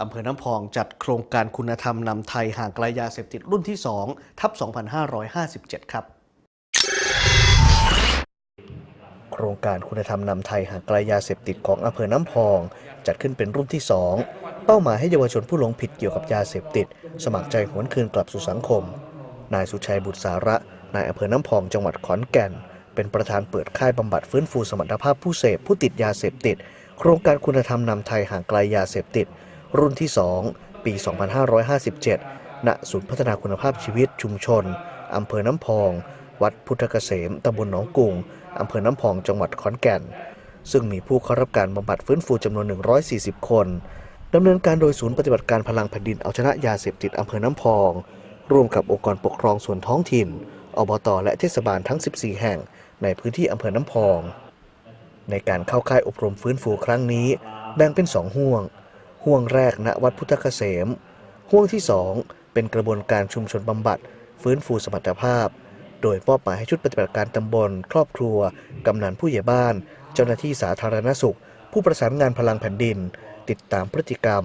อำเภอน้ำพองจัดโครงการคุณธรรมนำไทยห่างไกลยาเสพติดรุ่นที่ 2 ทับ 2557 ครับ โครงการคุณธรรมนำไทยห่างไกลยาเสพติดของอำเภอน้ำพอง จัดขึ้นเป็นรุ่นที่ 2 เป้าหมายให้เยาวชนผู้หลงผิดเกี่ยวกับยาเสพติด สมัครใจหวนคืนกลับสู่สังคม นายสุชัยบุตรสาระ นายอำเภอน้ำพองจังหวัดขอนแก่น เป็นประธานเปิดค่ายบำบัดฟื้นฟูสมรรถภาพผู้เสพผู้ติดยาเสพติด โครงการคุณธรรมนำไทยห่างไกลยาเสพติด รุ่นที่ 2 ปี 2557 ณ ศูนย์พัฒนาคุณภาพชีวิตชุมชน อำเภอน้ำพอง วัดพุทธเกษมตำบลหนองกุงอำเภอน้ำพอง จังหวัดขอนแก่น ซึ่งมีผู้เข้ารับการบำบัดฟื้นฟูจำนวน 140 คนดำเนินการโดยศูนย์ปฏิบัติการพลังแผ่นดินเอาชนะยาเสพติดอำเภอน้ำพอง ร่วมกับองค์กรปกครองส่วนท้องถิ่น อบต และเทศบาลทั้ง 14 แห่ง ในพื้นที่อำเภอน้ำพอง ในการเข้าค่ายอบรมฟื้นฟูครั้งนี้ แบ่งเป็น 2 ห่วง ห่วงแรกณวัดพุทธเกษม ห่วงที่ 2 เป็นกระบวนการชุมชนบำบัด ฟื้นฟูสมรรถภาพ โดยมอบหมายให้ชุดปฏิบัติการตำบล ครอบครัว กำนันผู้ใหญ่บ้าน เจ้าหน้าที่สาธารณสุข ผู้ประสานงานพลังแผ่นดิน ติดตามพฤติกรรม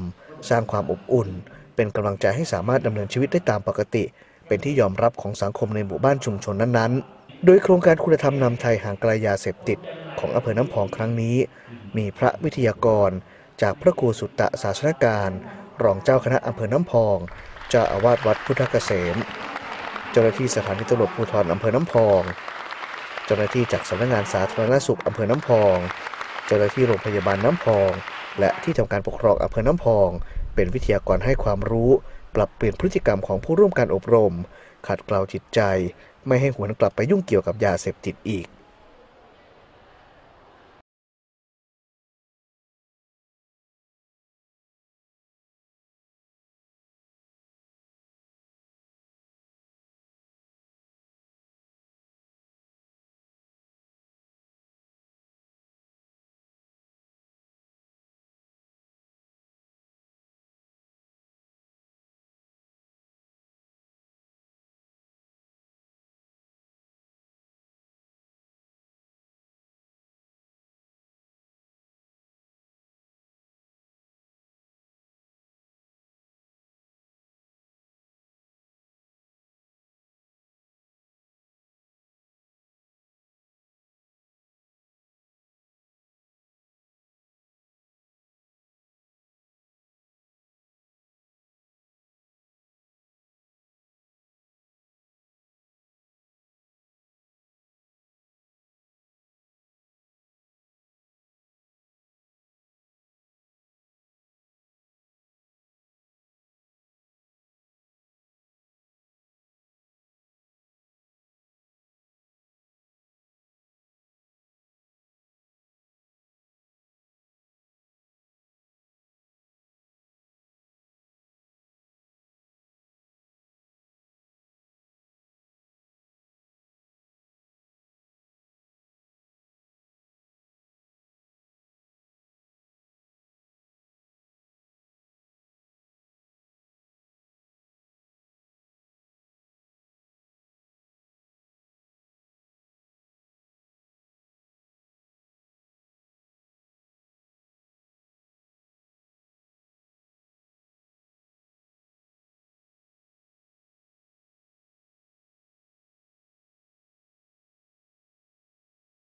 สร้างความอบอุ่น เป็นกำลังใจให้สามารถดำเนินชีวิตได้ตามปกติ เป็นที่ยอมรับของสังคมในหมู่บ้านชุมชนนั้นๆโดยโครงการคุณธรรมนำไทยห่างไกลยาเสพติดของอำเภอน้ำพองครั้งนี้ มีพระวิทยากร จากพระครูสุตตะศาสนการ รองเจ้าคณะอำเภอน้ำพอง เจ้าอาวาสวัดพุทธเกษม เจ้าหน้าที่สถานีตำรวจภูธรอำเภอน้ำพอง เจ้าหน้าที่จากสำนักงานสาธารณสุขอำเภอน้ำพอง เจ้าหน้าที่โรงพยาบาลน้ำพอง และที่ทำการปกครองอำเภอน้ำพอง เป็นวิทยากรให้ความรู้ ปรับเปลี่ยนพฤติกรรมของผู้ร่วมการอบรม ขัดเกลาจิตใจ ไม่ให้หวนกลับไปยุ่งเกี่ยวกับยาเสพติดอีก